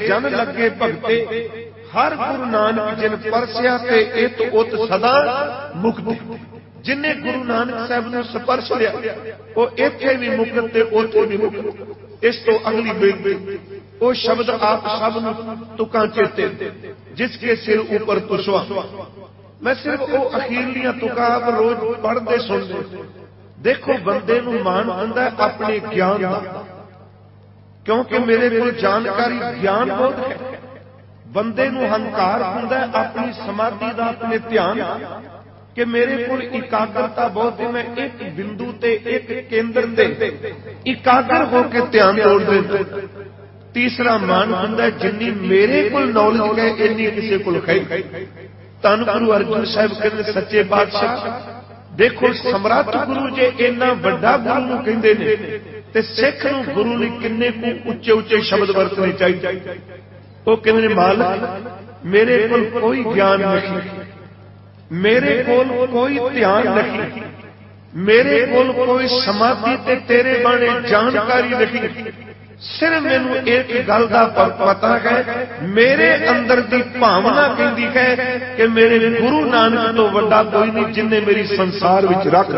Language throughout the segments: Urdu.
جن لگے بگتے ہر گرو نانک جن پرسیا سدا مکد جن گرو نانک صاحب نے سپرش لیا وہ اتنے بھی مکتے اتو بھی مک اس تو اگلی بےگے وہ شبد آپ سب تکاں چیتے جس کے سر اوپر تسوا میں صرف وہ اخیرلیا تکاں آپ روز پڑھتے سنتے دیکھو بندے نان آتا اپنے گیان کا کیونکہ میرے کو جانکاری گیان بہت ہے بندے ہنکار ہوں اپنی سمادھی اپنے دھیان کہ میرے بہت ہے میں ایک بندو ایکاگر ہو کے دھیان تیسرا مان ہوں جن میرے کو نالج ہے امی کسی کو تن گرو ارجن صاحب کہ سچے بادشاہ دیکھو سمرت گرو جی اڈا گرو کہ سکھ نو گرو نے کنے کو اچے اچے شبد ورتنے چاہیے وہ کہنے مال میرے کول کوئی گیان نہیں میرے کول کوئی دھیان نہیں میرے کول کوئی سمادھی تے تیرے بانے جانکاری نہیں صرف مینو ایک گل کا پتا ہے میرے اندر دی بھاونا کہتی ہے کہ میرے گرو نانک تو وڈا کوئی نہیں جن میری سنسار رکھ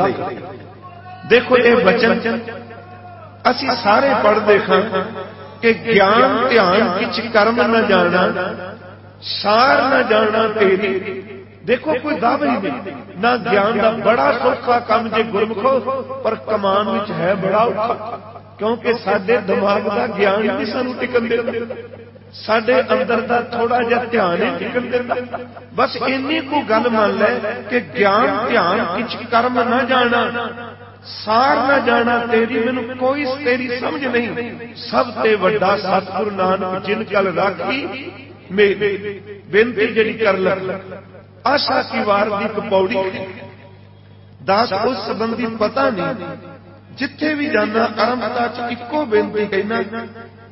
دیکھو یہ بچن اسی سارے پڑھ دیکھا کہ گیان دھیان کچھ کرم نہ جانا سار نہ جانا تیری دیکھو کوئی دعوی نہیں نہ گیان دا بڑا سوکھا کام جے گرمکھو پر کمان وچ ہے بڑا اوکھا کیونکہ سڈے دماغ دا گیان نہیں سنو ٹکن دیتا سڈے اندر دا تھوڑا جا دھیان ہی ٹکن دیتا بس اینی کو گل مان لے کہ گیان دھیان کچھ کرم نہ جانا سار نہ جانا تیری تیری مینو کوئی پتا نہیں بھی جانا ارمتا چکو کہنا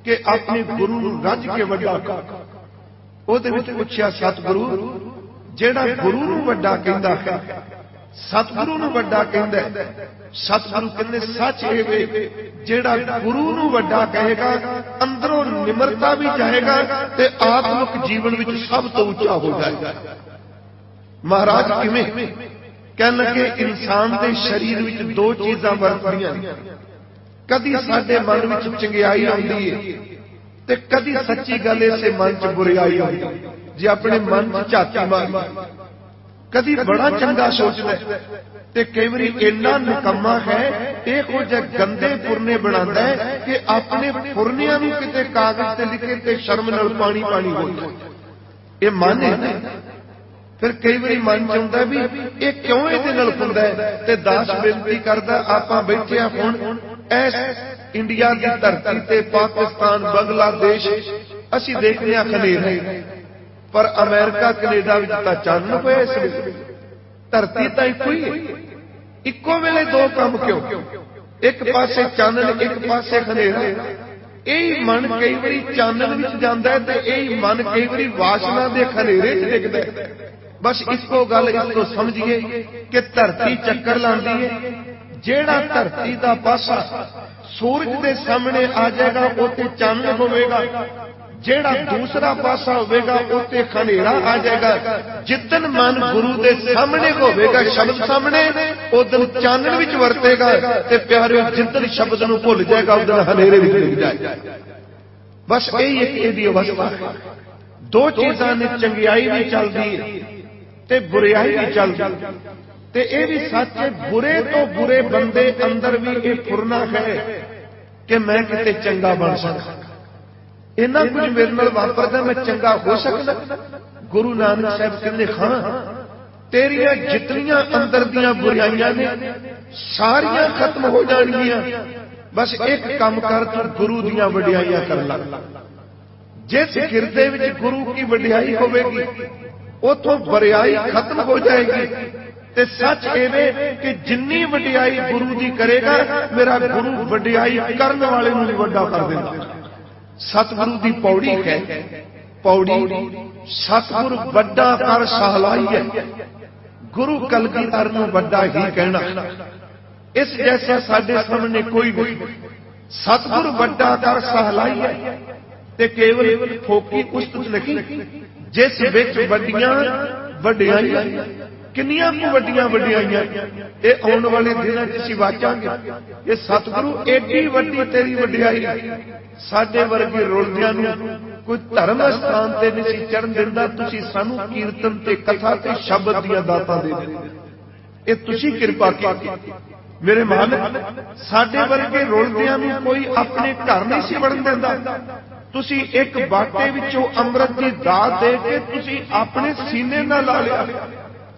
کہ اپنے گرو رج کے وجہ وہ پوچھا ستگو جہا گرو نا ستگرو ستگرو ستگو سچ گرو کہے گا اندروں نمرتا کے گروا کہ آتمک جیون سب تو ہو جائے گا مہاراج کہ انسان دے شریر دو چیزاں برتری کدی سارے من چنگیائی چی آئی کدی سچی گل اسے من چ بریائی آئی آتی جی اپنے من چاچا مار ਕਦੀ ਬੜਾ ਚੰਗਾ ਸੋਚਦਾ ਤੇ ਕਈ ਵਾਰੀ ਇੰਨਾ ਨਕਮਾ ਹੈ ਇਹ ਕੁਝ ਗੰਦੇ ਪੁਰਨੇ ਬਣਾਉਂਦਾ ਕਿ ਆਪਣੇ ਪੁਰਨਿਆਂ ਨੂੰ ਕਿਤੇ ਕਾਗਜ਼ ਤੇ ਲਿਖੇ ਤੇ ਸ਼ਰਮ ਨਾਲ ਪਾਣੀ ਪਾਣੀ ਹੋ ਜਾਂਦਾ ਇਹ ਮਨ ਹੈ ਫਿਰ ਕਈ ਵਾਰੀ ਮਨ ਚ ਹੁੰਦਾ ਵੀ ਇਹ ਕਿਉਂ ਇਹਦੇ ਨਾਲ ਹੁੰਦਾ ਤੇ ਦਾਸ ਬੇਨਤੀ ਕਰਦਾ ਆਪਾਂ ਬੈਠੇ ਆ ਹੁਣ ਇਸ ਇੰਡੀਆ ਦੀ ਧਰਤੀ ਤੇ ਪਾਕਿਸਤਾਨ ਬੰਗਲਾਦੇਸ਼ ਅਸੀਂ ਦੇਖਦੇ ਆ ਖਲੇਰ ਹੈ ਪਰ ਅਮਰੀਕਾ ਕੈਨੇਡਾ ਵਿੱਚ ਤਾਂ ਚੰਨ ਪਏ ਇਸ ਵਿੱਚ ਧਰਤੀ ਤਾਂ ਇੱਕੋ ਹੀ ਹੈ ਇੱਕੋ ਵੇਲੇ ਦੋ ਕੰਮ ਕਿਉਂ ਇੱਕ ਪਾਸੇ ਚਾਨਣ ਇੱਕ ਪਾਸੇ ਹਨੇਰਾ ਇਹ ਮਨ ਕਈ ਵਾਰੀ ਚਾਨਣ ਵਿੱਚ ਜਾਂਦਾ ਤੇ ਇਹ ਮਨ ਕਈ ਵਾਰੀ ਵਾਸ਼ਨਾ ਦੇ ਹਨੇਰੇ 'ਚ ਡਿੱਗਦਾ ਬਸ ਇੱਕੋ ਗੱਲ ਇਸ ਸਮਝੀਏ ਕਿ ਧਰਤੀ ਚੱਕਰ ਲਾਉਂਦੀ ਹੈ ਜਿਹੜਾ ਧਰਤੀ ਦਾ ਪਾਸਾ ਸੂਰਜ ਦੇ ਸਾਹਮਣੇ ਆ ਜਾਏਗਾ ਉੱਥੇ ਚੰਨ ਹੋਵੇਗਾ جیڑا دوسرا پاسا ہوگا آ جائے گا جتن من گرو کے سامنے گا شبد سامنے ادھر ورتے گا پیارے جتن شبد جائے گا بس یہی ایک دو چیزاں نے چنگیائی بھی چلتی بریائی بھی چل بھی سچ برے تو برے بندے اندر بھی یہ پھرنا ہے کہ میں کتنے چنگا بن سک یہاں کچھ میرے واپرتا میں چنگا ہو سکتا گرو نانک صاحب ہاں تیار جتنی اندر دیا نے ساریا ختم ہو جان گیا بس ایک کام کر کے گرو دیا وڈیائیاں کر لگ جس گردے گرو کی وڈیائی ہوے گی اتوں بریائی ختم ہو جائے گی تے سچ یہ کہ جنی وڈیائی گرو دی کرے گا میرا گرو وڈیائی کرن والے وڈا کر دیں گے ਸਤਿਗੁਰੂ ਦੀ ਪੌੜੀ ਹੈ ਪੌੜੀ ਸਤਿਗੁਰ ਵੱਡਾ ਕਰ ਸਹਲਾਈ ਹੈ ਗੁਰੂ ਕਰ ਨੂੰ ਵੱਡਾ ਹੀ ਕਹਿਣਾ ਇਸ ਜੈਸਾ ਸਾਡੇ ਸਾਹਮਣੇ ਕੋਈ ਨਹੀਂ ਸਤਿਗੁਰ ਵੱਡਾ ਕਰ ਸਹਲਾਈ ਹੈ ਤੇ ਕੇਵਲ ਫੋਕੀ ਪੁਸਤਕ ਲਿਖੀ ਜਿਸ ਵਿੱਚ ਵੱਡੀਆਂ ਵਡਿਆਈਆਂ ਕਿੰਨੀਆਂ ਕੁ ਵੱਡੀਆਂ ਵਡਿਆਈਆਂ ਇਹ ਆਉਣ ਵਾਲੇ ਦਿਨਾਂ 'ਚ ਅਸੀਂ ਵਾਚਾਂਗੇ ਇਹ ਸਤਿਗੁਰੂ ਏਡੀ ਵੱਡੀ ਤੇਰੀ ਵਡਿਆਈ ਸਾਡੇ ਵਰਗੇ ਰੁਲਦਿਆਂ ਨੂੰ ਕੋਈ ਧਰਮ ਸਥਾਨ ਤੇ ਨਹੀਂ ਸੀ ਚੜਨ ਦਿੰਦਾ ਤੁਸੀਂ ਸਾਨੂੰ ਕੀਰਤਨ ਤੇ ਕਥਾ ਤੇ ਸ਼ਬਦ ਦੀਆਂ ਦਾਤਾਂ ਦੇ ਦਿੰਦੇ ਇਹ ਤੁਸੀਂ ਕਿਰਪਾ ਕੀਤੀ ਮੇਰੇ ਮਾਲਕ ਸਾਡੇ ਵਰਗੇ ਰੁਲਦਿਆਂ ਨੂੰ ਕੋਈ ਆਪਣੇ ਘਰ ਨਹੀਂ ਸੀ ਵੜਨ ਦਿੰਦਾ ਤੁਸੀਂ ਇੱਕ ਬਾਟੇ ਵਿੱਚੋਂ ਅੰਮ੍ਰਿਤ ਦੀ ਦਾਤ ਦੇ ਕੇ ਤੁਸੀਂ ਆਪਣੇ ਸੀਨੇ ਨਾਲ ਲਾ ਲਿਆ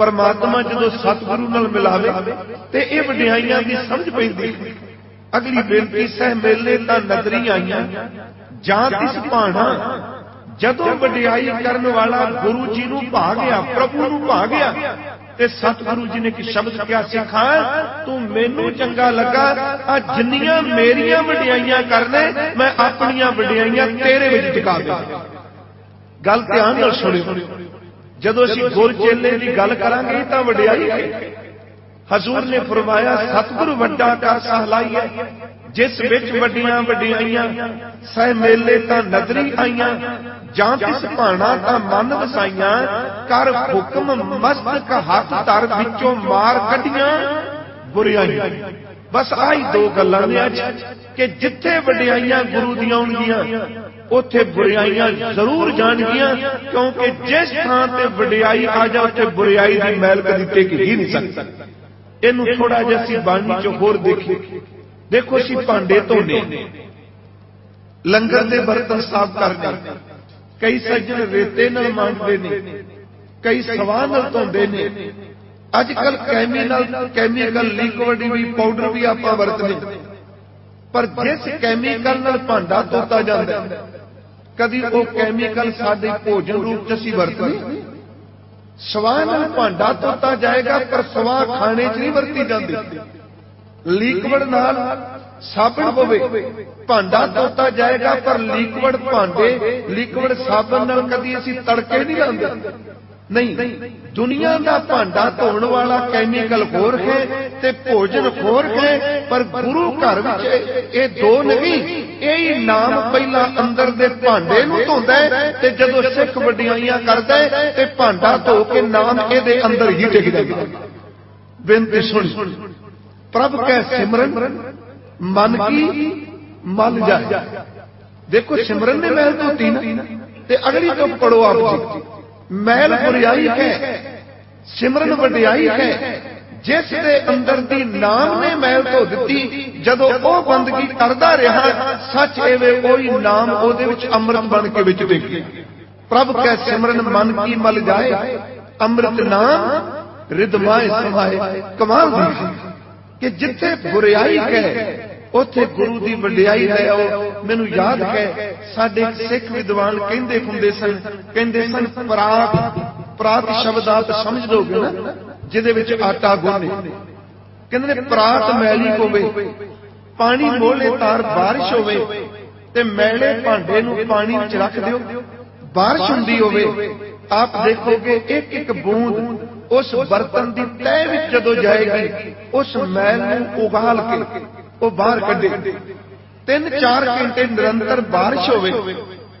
ਪਰਮਾਤਮਾ ਜਦੋਂ ਸਤਿਗੁਰੂ ਨਾਲ ਮਿਲਾਵੇ ਤੇ ਇਹ ਵਡਿਆਈਆਂ ਦੀ ਸਮਝ ਪੈਂਦੀ ਅਗਲੀ ਬੇਨਤੀ ਸਹਿ ਮੇਲੇ ਤਾਂ ਨਦਰੀ ਆਈਆਂ ਜਾਂ ਇਸ ਭਾਣਾ ਜਦੋਂ ਵਡਿਆਈ ਕਰਨ ਵਾਲਾ ਗੁਰੂ ਜੀ ਨੂੰ ਭਾ ਗਿਆ ਪ੍ਰਭੂ ਨੂੰ ਭਾ ਗਿਆ ਤੇ ਸਤਿਗੁਰੂ ਜੀ ਨੇ ਕਿ ਸ਼ਬਦ ਕਿਹਾ ਸਿਖਾ ਤੂੰ ਮੈਨੂੰ ਚੰਗਾ ਲੱਗਾ ਆ ਜਿੰਨੀਆਂ ਮੇਰੀਆਂ ਵਡਿਆਈਆਂ ਕਰਨੇ ਮੈਂ ਆਪਣੀਆਂ ਵਡਿਆਈਆਂ ਤੇਰੇ ਵਿੱਚ ਟਿਕਾ ਦੇ ਗੱਲ ਧਿਆਨ ਨਾਲ ਸੁਣਿਓ جدو اسی گل چیلے کی گل کریں گے تو وڈیائی ہے حضور نے فرمایا ستگُر وڈا کا سہلائی ہے جس بچ وڈیاں وڈیائیاں سہ میلے تا نظری آئیاں جان تس پانا تا من وسائیاں کر حکم مست کا ہاتھ تر بچوں مار کڈیاں بریائیاں بس آئی دو گلاں نے اج کہ جتھے وڈیائیاں گرو دیاں ہونگیاں ਉੱਥੇ ਬੁਰਾਈਆਂ ਜ਼ਰੂਰ ਜਾਣਗੀਆਂ ਕਿਉਂਕਿ ਜਿਸ ਥਾਂ ਤੇ ਵਡਿਆਈ ਆ ਜਾ ਉੱਥੇ ਬੁਰਾਈ ਦੀ ਮੈਲ ਕਦੀ ਟਿਕ ਹੀ ਨਹੀਂ ਸਕਦੀ ਇਹਨੂੰ ਥੋੜਾ ਜਿਹਾ ਸੀ ਬਾਣੀ ਚ ਹੋਰ ਦੇਖੀ ਦੇਖੋ ਸੀ ਭਾਂਡੇ ਧੋਨੇ ਲੰਗਰ ਦੇ ਬਰਤਨ ਸਾਫ਼ ਕਰ ਕਰ ਕਈ ਸੱਜਣ ਰੇਤੇ ਨਾਲ ਮਾਂਜਦੇ ਨੇ ਕਈ ਸਵਾਹ ਨਾਲ ਧੋਂਦੇ ਨੇ ਅੱਜ ਕੱਲ ਕੈਮੀਕਲ ਕੈਮੀਕਲ ਲਿਕਵਿਡ ਵੀ ਪਾਊਡਰ ਵੀ ਆਪਾਂ ਵਰਤਦੇ ਪਰ ਜਿਸ ਕੈਮੀਕਲ ਨਾਲ ਭਾਂਡਾ ਧੋਤਾ ਜਾਂਦਾ ਹੈ ਕਦੀ ਉਹ ਕੈਮੀਕਲ ਸਾਡੇ ਭੋਜਨ ਰੂਪ ਚ ਅਸੀਂ ਵਰਤਦੇ ਸਵਾਹ ਨਾਲ ਭਾਂਡਾ ਧੋਤਾ ਜਾਏਗਾ ਪਰ ਸਵਾਹ ਖਾਣੇ 'ਚ ਨਹੀਂ ਵਰਤੀ ਜਾਂਦੀ ਲਿਕਵਿਡ ਨਾਲ ਸਾਬਣ ਪਵੇ ਭਾਂਡਾ ਧੋਤਾ ਜਾਏਗਾ ਪਰ ਲਿਕਵਿਡ ਭਾਂਡੇ ਲਿਕਵਿਡ ਸਾਬਣ ਨਾਲ ਕਦੀ ਅਸੀਂ ਤੜਕੇ ਨਹੀਂ ਲਾਉਂਦੇ ਨਹੀਂ ਦੁਨੀਆ ਦਾ ਭਾਂਡਾ ਧੋਣ ਵਾਲਾ ਕੈਮੀਕਲ ਹੋਰ ਹੈ ਤੇ ਭੋਜਨ ਹੋਰ ਹੈ ਪਰ ਗੁਰੂ ਘਰ ਵਿੱਚ ਇਹ ਦੋ ਨਹੀਂ ਇਹ ਹੀ ਨਾਮ ਪਹਿਲਾਂ ਅੰਦਰ ਦੇ ਭਾਂਡੇ ਨੂੰ ਧੋਂਦਾ ਤੇ ਜਦੋਂ ਸਿੱਖ ਵਡਿਆਈਆਂ ਕਰਦਾ ਤੇ ਭਾਂਡਾ ਧੋ ਕੇ ਨਾਮ ਇਹਦੇ ਅੰਦਰ ਹੀ ਟਿਕਦਾ ਬੇਨਤੀ ਸੁਣ ਪ੍ਰਭ ਕੈ ਸਿਮਰਨ ਮਨ ਕੀ ਮਲ ਜਾਏ ਦੇਖੋ ਸਿਮਰਨ ਦੇ ਮਹਿਲ ਤੋਂ ਨਾ ਤੇ ਅਗਲੀ ਤੋਂ ਪੜੋ ਆਪ ਜੀ محل بریائی ہے سمرن وڈیائی ہے جس دے اندر دی نام نے محل تو دیتی جدو او بندگی رہا سچ کوئی ایم وہ امرت بن کے بچے پرب کہ سمرن من کی مل جائے امرت نام ردمائے سمائے کمال کہ جتھے بریائی ہے ਉੱਥੇ ਗੁਰੂ ਦੀ ਵਡਿਆਈ ਲੈ ਆਓ ਮੈਨੂੰ ਯਾਦ ਹੈ ਸਾਡੇ ਸਿੱਖ ਵਿਦਵਾਨ ਕਹਿੰਦੇ ਹੁੰਦੇ ਸਨ ਕਹਿੰਦੇ ਸਨ ਪ੍ਰਾਤ ਪ੍ਰਾਤ ਸ਼ਬਦ ਆਪ ਸਮਝ ਲਓਗੇ ਨਾ ਜਿਹਦੇ ਵਿੱਚ ਆਟਾ ਗੁੰਨੇ ਕਹਿੰਦੇ ਨੇ ਪ੍ਰਾਤ ਮੈਲੀ ਹੋਵੇ ਪਾਣੀ ਮੋਲੇ ਤਾਰ بارش ਹੋਵੇ ਤੇ ਮੈਲੇ ਭਾਂਡੇ ਨੂੰ ਪਾਣੀ ਵਿੱਚ ਰੱਖ ਦਿਓ بارش ਹੁੰਦੀ ਹੋਵੇ ਆਪ ਦੇਖੋਗੇ ਇੱਕ ਇੱਕ ਬੂੰਦ ਉਸ ਬਰਤਨ ਦੀ ਤਹਿ ਵਿੱਚ ਜਦੋਂ ਜਾਏਗੀ ਉਸ ਮੈਲ ਨੂੰ ਉਗਾਲ ਕੇ ਉਹ ਬਾਹਰ ਕੱਢੇ ਤਿੰਨ ਚਾਰ ਘੰਟੇ ਨਿਰੰਤਰ بارش ਹੋਵੇ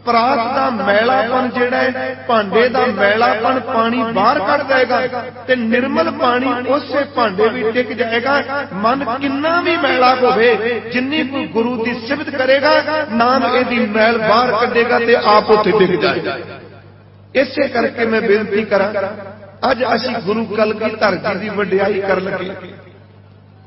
ਪ੍ਰਾਤ ਦਾ ਮੈਲਾਪਨ ਜਿਹੜਾ ਹੈ ਭਾਂਡੇ ਦਾ ਮੈਲਾਪਨ ਪਾਣੀ ਬਾਹਰ ਕੱਢ ਦੇਗਾ ਤੇ ਨਿਰਮਲ ਪਾਣੀ ਉਸੇ ਭਾਂਡੇ ਵੀ ਟਿਕ ਜਾਏਗਾ ਮਨ ਕਿੰਨਾ ਵੀ ਮੈਲਾ ਹੋਵੇ ਜਿੰਨੀ ਕੋਈ ਗੁਰੂ ਦੀ ਸਿਫਤ ਕਰੇਗਾ ਨਾਮ ਇਹਦੀ ਮੈਲ ਬਾਹਰ ਕੱਢੇਗਾ ਤੇ ਆਪ ਉੱਥੇ ਟਿਕ ਜਾਏਗਾ ਇਸੇ ਕਰਕੇ ਮੈਂ ਬੇਨਤੀ ਕਰਾਂ ਅੱਜ ਅਸੀਂ ਗੁਰੂ ਕਲ ਕੀ ਧਰਤੀ ਦੀ ਵਡਿਆਈ ਕਰਨ ਲੱਗੇ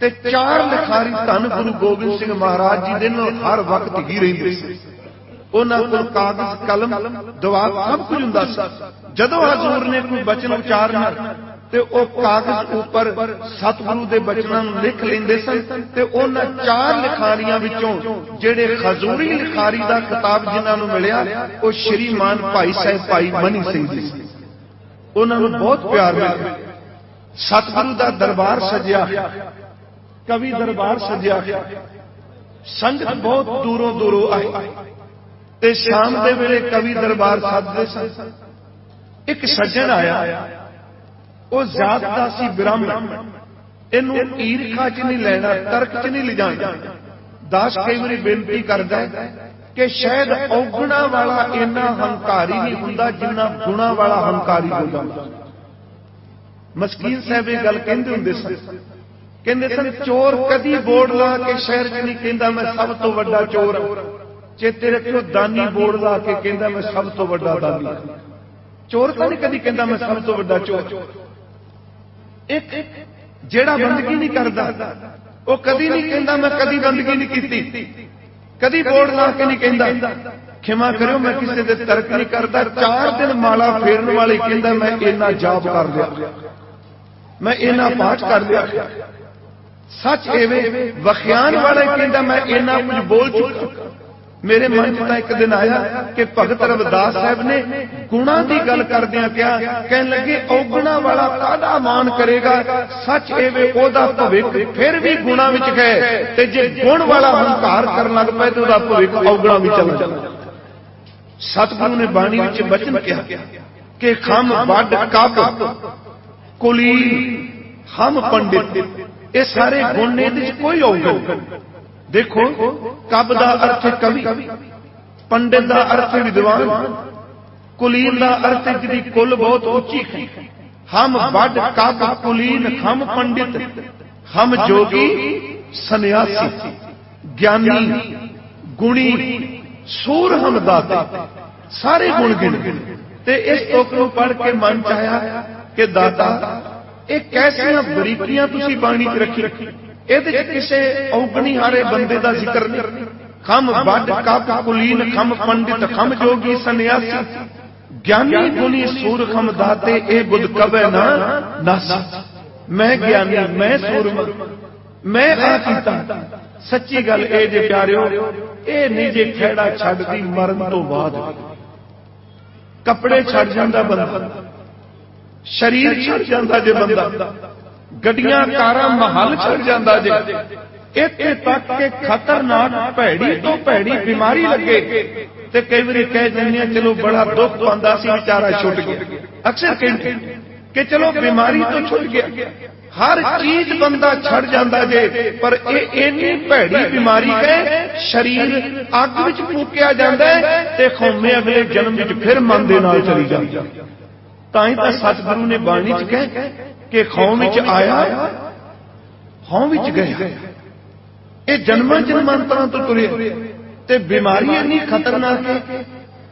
تے چار لکھاری تن گرو گوبند سنگھ مہاراج جی ہر وقت ہی کاغذ قلم دوا سب کچھ حضور نے کوئی بچن کاغذ بچنیا ستگرو لکھ لیندے سن تے لے چار لکھاریاں جہے ہزوری لکھاری کا کتاب جنہوں ملیا وہ شری مان بھائی صاحب بھائی منی سنگھ سی جی۔ ان بہت پیار ستگو کا دربار سجیا کبھی دربار سجیا سجا سنگ بہت دوروں دوروں آئی شام کے بار سد ایک سجن آیا لینا ترک چی لائیا داس کئی بار بےنتی کرتا کہ شاید اوگنا والا این ہنکاری نہیں ہوں جنہ گا ہنکاری ہوسکی صاحب یہ گل کہ چور کتا میں سب تو وا چور ہاں۔ چیتے لا کے چور میں سب ہاں۔ چور چورا ہاں۔ بندگی وہ کدی کدی بندگی نہیں کی کدی بورڈ لا کے نہیں کہہ کما کرو میں کسی کے ترک نہیں کرتا چار دن مالا فیرن والے کہہ میں جاپ کر دیا میں پاٹ کر دیا سچ وخیان والا والے میں کچھ بول چکا میرے من چ ایک دن آیا کہ صاحب نے گنا گل گڑا کیا کہ مان کرے گا سچ پھر بھی گنا گڑا جی گن والا ہنکار کرنا لگ پا تو اوگنا بھی چل جائے ستھ نے بانی بچن کیا کہ ہم کلی ہم پنڈت یہ سارے گن کوئی دیکھو کب کا ارتھ کبھی پنڈت کا ارتھ ودوان کلین کا ارتھ جی کل بہت اچھی ہم بڈ کب ہم پنڈت ہم جوگی سنیاسی گیانی گنی سور ہم داتا سارے گن گن گئے اس پڑھ کے من چاہیے کہ دا بریفیاں رکی رکھے اوگنی میں گی میں سچی گل یہ پیار ہوا چھڈ کی مرن تو بعد کپڑے چڑھ جانا بند شریر چھٹ جا جی بندہ گڈیا کار محال چڑھا جائے تکرناکڑی تو چلو بڑا دکھ آیا چارا چھٹ گیا اکثر کہ چلو بیماری تو چھٹ گیا ہر چیز بندہ چڑھ جاتا جی پر یہ بیماری ہے شریر اگ چمے اگلے جنم پھر من دلی ਤਾਂ ਹੀ ਤਾਂ ਸਤਿਗੁਰੂ ਨੇ ਬਾਣੀ 'ਚ ਕਹਿ ਕਿ ਖੌਮ ਵਿੱਚ ਆਇਆ ਖੌਮ ਵਿੱਚ ਗਿਆ ਇਹ ਜਨਮਾਂ ਜਨਮਾਂਤਰਾਂ ਤੋਂ ਤੁਰੇ ਤੇ ਬਿਮਾਰੀ ਇੰਨੀ ਖਤਰਨਾਕ ਹੈ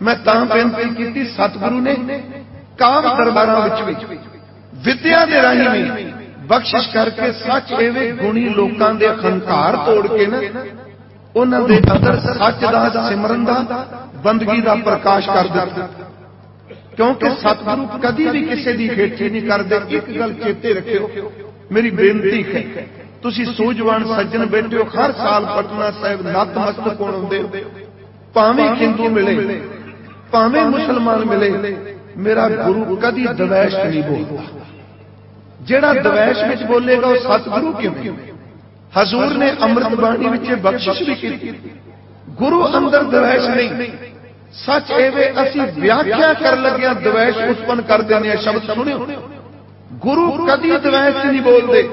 ਮੈਂ ਤਾਂ ਬੇਨਤੀ ਕੀਤੀ ਸਤਿਗੁਰੂ ਨੇ ਕਾਮ ਦਰਬਾਰਾਂ ਵਿੱਚ ਵੀ ਵਿਦਿਆ ਦੇ ਰਾਹੀਂ ਵੀ ਬਖਸ਼ਿਸ਼ ਕਰਕੇ ਸੱਚ ਐਵੇਂ ਗੁਣੀ ਲੋਕਾਂ ਦੇ ਅਹੰਕਾਰ ਤੋੜ ਕੇ ਨਾ ਉਹਨਾਂ ਦੇ ਅੰਦਰ ਸੱਚ ਦਾ ਸਿਮਰਨ ਦਾ ਬੰਦਗੀ ਦਾ ਪ੍ਰਕਾਸ਼ ਕਰ ਦਿੱਤਾ کیونکہ گرو کدی بھی کسی کی کھیتی نہیں کرتے ایک گل چیتے رکھو میری بےنتی ہے تھی سال پٹنا صاحب نت ہندو ملے پاوے مسلمان ملے میرا گرو کدی دویش نہیں بولتا جا دش بولے گا وہ ستگرو کیوں حضور نے امرت بانی بخش بھی گرو اندر دویش نہیں ਸੱਚ ਇਹਵੇ ਅਸੀਂ ਵਿਆਖਿਆ ਕਰਨ ਲੱਗਿਆਂ ਦਵੇਸ਼ ਉਤਪਨ ਕਰ ਦਿੰਦੇ ਆ ਸ਼ਬਦ ਸੁਣਿਓ ਗੁਰੂ ਕਦੀ ਦਵੇਸ਼ ਨਹੀਂ ਬੋਲਦੇ